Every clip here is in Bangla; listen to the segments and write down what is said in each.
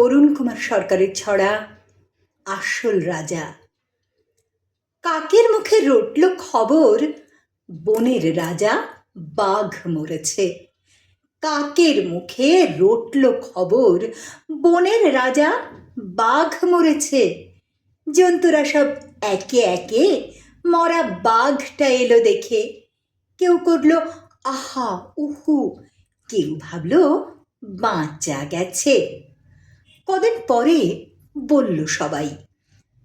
অরুণ কুমার সরকারের ছড়া, আসল রাজা। কাকের মুখে রটল খবর? বনের রাজা বাঘ মরেছে। কাকের মুখে রটল খবর? বনের রাজা বাঘ মরেছে। জন্তুরা সব একে একে মরা বাঘটা এলো দেখে। কেউ করল, আহা, উহু। কেউ ভাবলো, বাঁচা গেছে। কদিন পরে বলল সবাই,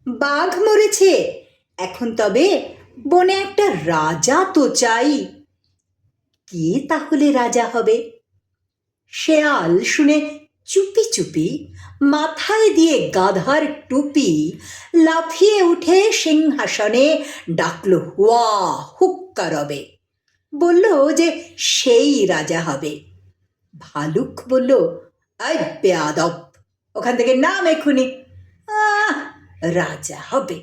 বাঘ মরেছে, এখন তবে বনে একটা রাজা তো চাই। কে তাহলে রাজা হবে? শেয়াল শুনে চুপি চুপি মাথায় দিয়ে গাধার টুপি লাফিয়ে উঠে সিংহাসনে ডাকলো ওয়া হুক্কা রবে। বলল যে সেই রাজা হবে। ভালুক বলল, আই বেয়াদব ওখান থেকে নাম আহ, রাজা হবে।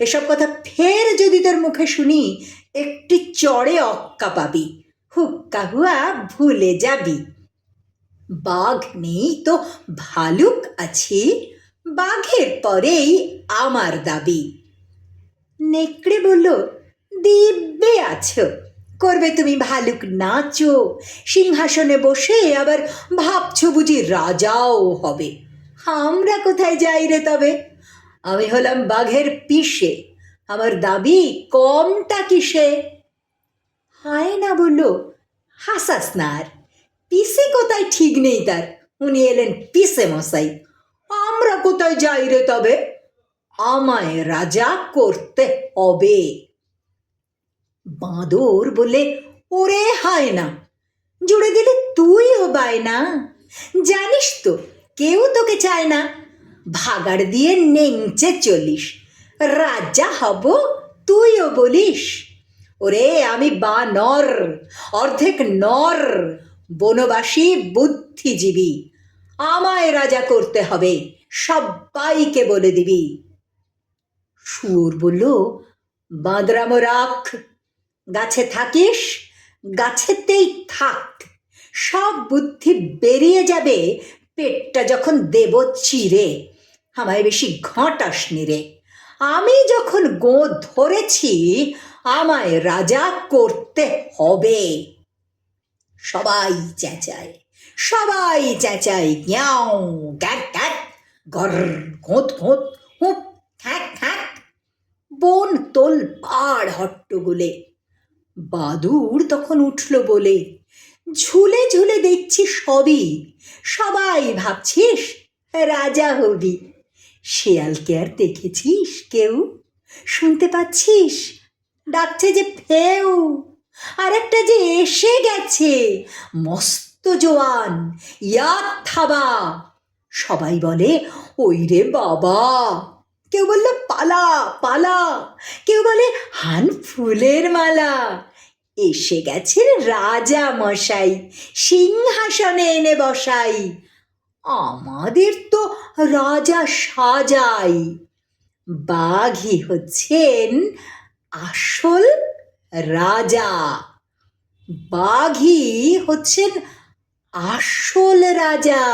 এসব কথা ফের যদি তোর মুখে শুনি একটি চড়ে অক্কা পাবি। হুক্কা হুয়া ভুলে যাবি। বাঘ নেই তো ভালুক আছে বাঘের পরেই আমার দাবি। নেকড়ে বলল দিব্যে আছো। করবে তুমি ভালুক নাচো সিংহাসনে বসে আবার ভাবছ বুঝি রাজাও হবে। আমরা কোথায় যাই রে তবে? আমি হলাম বাঘের পিসে। আমার দাবি কমটা কিসে? হায় না বলল, হাসাস না আর। পিসে কোথায় ঠিক নেই তার? উনি এলেন পিসে মশাই। আমরা কোথায় যাই রে তবে? আমায় রাজা করতে হবে। বাঁদর বলে, ওরে হায় না জুড়ে দিলে তুইও বায় না জানিস তো কেউ তোকে চায় না। ভাগাড় দিয়ে নেংচে চলিস। রাজা হব তুইও বলিস। ওরে আমি বা নর অর্ধেক নর, বনবাসী বুদ্ধিজীবী। আমায় রাজা করতে হবে সবাইকে বলে দিবি। শুয়োর বলল, বাঁদরামো, রাখ। গাছে থাকিস, গাছেতেই থাক। সব বুদ্ধি বেরিয়ে যাবে পেটটা যখন দেব চিরে, আমায় বেশি ঘটাস রে। আমি যখন গো ধরেছি, আমায় রাজা করতে হবে। সবাই চেঁচায় সবাই চেঁচায় গ্যাও গ্যাক গ্যাক গর ঘোঁত ঘোঁত হুঁপ খ্যাক খ্যাক বন, তোল, পাড়, হট্টগোলে। বাদুর তখন উঠল বলে ঝুলে ঝুলে দেখছি সবই। সবাই ভাবছিস, রাজা হবি। শেয়ালকে আর দেখেছিস কেউ? শুনতে পাচ্ছিস? ডাকছে যে ফেউ। আর একটা যে এসে গেছে, মস্ত জোয়ান ইয়াদ থাবা। সবাই বলে, ওই রে বাবা। কেউ বলল, পালা পালা। কেউ বলে, হান ফুলের মালা। এসে গেছেন রাজা মশাই, সিংহাসনে এনে বসাই। আমাদের তো রাজা সাজাই। বাঘই হচ্ছেন আসল রাজা। বাঘই হচ্ছেন আসল রাজা।